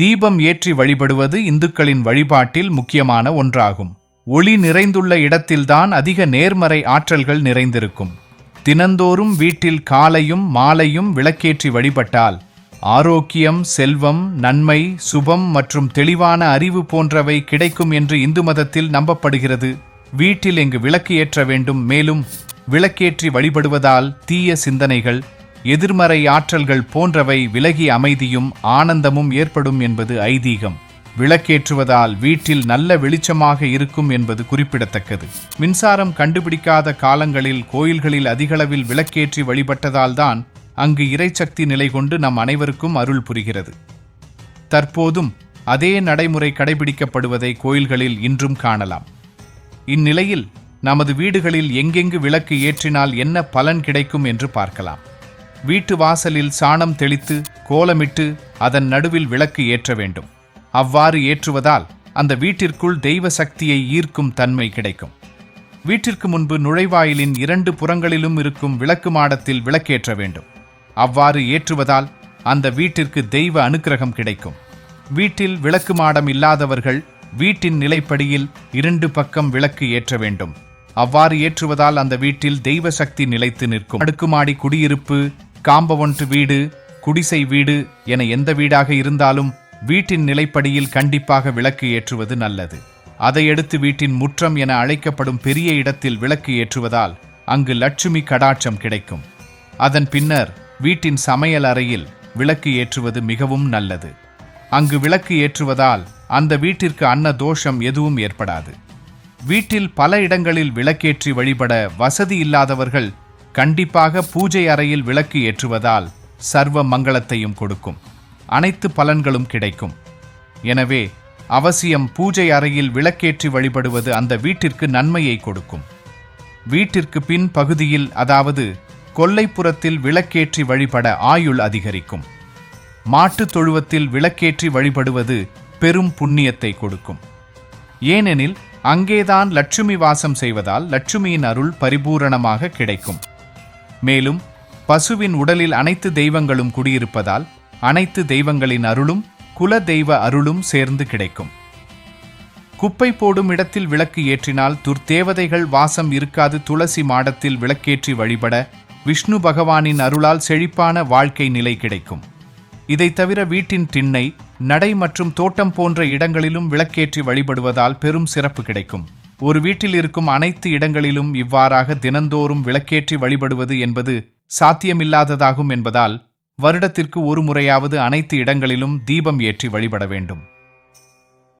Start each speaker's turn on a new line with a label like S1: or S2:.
S1: தீபம் ஏற்றி வழிபடுவது இந்துக்களின் வழிபாட்டில் முக்கியமான ஒன்றாகும். ஒளி நிறைந்துள்ள இடத்தில்தான் அதிக நேர்மறை ஆற்றல்கள் நிறைந்திருக்கும். தினந்தோறும் வீட்டில் காலையும் மாலையும் விளக்கேற்றி வழிபட்டால் ஆரோக்கியம் செல்வம் நன்மை சுபம் மற்றும் தெளிவான அறிவு போன்றவை கிடைக்கும் என்று இந்து மதத்தில் நம்பப்படுகிறது. வீட்டில் இங்கு விளக்கு ஏற்ற வேண்டும் மேலும் விளக்கேற்றி வழிபடுவதால் தீய சிந்தனைகள் எதிர்மறை ஆற்றல்கள் போன்றவை விலகி அமைதியும் ஆனந்தமும் ஏற்படும் என்பது ஐதீகம். விளக்கேற்றுவதால் வீட்டில் நல்ல வெளிச்சமாக இருக்கும் என்பது குறிப்பிடத்தக்கது. மின்சாரம் கண்டுபிடிக்காத காலங்களில் கோயில்களில் அதிகளவில் விளக்கேற்றி வழிபட்டதால்தான் அங்கு இறைச்சக்தி நிலை கொண்டு நம் அனைவருக்கும் அருள் புரிகிறது. தற்போதும் அதே நடைமுறை கடைபிடிக்கப்படுவதை கோயில்களில் இன்றும் காணலாம். இந்நிலையில் நமது வீடுகளில் எங்கெங்கு விளக்கு ஏற்றினால் என்ன பலன் கிடைக்கும் என்று பார்க்கலாம். வீட்டு வாசலில் சாணம் தெளித்து கோலமிட்டு அதன் நடுவில் விளக்கு ஏற்ற வேண்டும். அவ்வாறு ஏற்றுவதால் அந்த வீட்டிற்குள் தெய்வ சக்தியை ஈர்க்கும் தன்மை கிடைக்கும். வீட்டிற்கு முன்பு நுழைவாயிலின் இரண்டு புறங்களிலும் இருக்கும் விளக்கு மாடத்தில் விளக்கேற்ற வேண்டும். அவ்வாறு ஏற்றுவதால் அந்த வீட்டிற்கு தெய்வ அனுக்கிரகம் கிடைக்கும். வீட்டில் விளக்கு மாடம் இல்லாதவர்கள் வீட்டின் நிலைப்படியில் இரண்டு பக்கம் விளக்கு ஏற்ற வேண்டும். அவ்வாறு ஏற்றுவதால் அந்த வீட்டில் தெய்வ சக்தி நிலைத்து நிற்கும். அடுக்குமாடி குடியிருப்பு காம்பவுண்ட் வீடு குடிசை வீடு என எந்த வீடாக இருந்தாலும் வீட்டின் நிலைப்படியில் கண்டிப்பாக விளக்கு ஏற்றுவது நல்லது. அதையடுத்து வீட்டின் முற்றம் என அழைக்கப்படும் பெரிய இடத்தில் விளக்கு ஏற்றுவதால் அங்கு லட்சுமி கடாட்சம் கிடைக்கும். அதன் பின்னர் வீட்டின் சமையல் அறையில் விளக்கு ஏற்றுவது மிகவும் நல்லது. அங்கு விளக்கு ஏற்றுவதால் அந்த வீட்டிற்கு அன்ன தோஷம் எதுவும் ஏற்படாது. வீட்டில் பல இடங்களில் விளக்கேற்றி வழிபட வசதி இல்லாதவர்கள் கண்டிப்பாக பூஜை அறையில் விளக்கு ஏற்றுவதால் சர்வ மங்களத்தையும் கொடுக்கும். அனைத்து பலன்களும் கிடைக்கும். எனவே அவசியம் பூஜை அறையில் விளக்கேற்றி வழிபடுவது அந்த வீட்டிற்கு நன்மையை கொடுக்கும். வீட்டிற்கு பின் பகுதியில் அதாவது கொல்லைப்புறத்தில் விளக்கேற்றி வழிபட ஆயுள் அதிகரிக்கும். மாட்டுத் தொழுவத்தில் விளக்கேற்றி வழிபடுவது பெரும் புண்ணியத்தை கொடுக்கும். ஏனெனில் அங்கேதான் லட்சுமி வாசம் செய்வதால் லட்சுமியின் அருள் பரிபூரணமாக கிடைக்கும். மேலும் பசுவின் உடலில் அனைத்து தெய்வங்களும் குடியிருப்பதால் அனைத்து தெய்வங்களின் அருளும் குல தெய்வ அருளும் சேர்ந்து கிடைக்கும். குப்பை போடும் இடத்தில் விளக்கு ஏற்றினால் துர்த்தேவதைகள் வாசம் இருக்காது துளசி மாடத்தில் விளக்கேற்றி வழிபட விஷ்ணு பகவானின் அருளால் செழிப்பான வாழ்க்கை நிலை கிடைக்கும். இதைத் தவிர வீட்டின் திண்ணை நடை மற்றும் தோட்டம் போன்ற இடங்களிலும் விளக்கேற்றி வழிபடுவதால் பெரும் சிறப்பு கிடைக்கும். ஒரு வீட்டில் இருக்கும் அனைத்து இடங்களிலும் இவ்வாறாக தினந்தோறும் விளக்கேற்றி வழிபடுவது என்பது சாத்தியமில்லாததாகும் என்பதால் வருடத்திற்கு ஒரு முறையாவது அனைத்து இடங்களிலும் தீபம் ஏற்றி வழிபட வேண்டும்.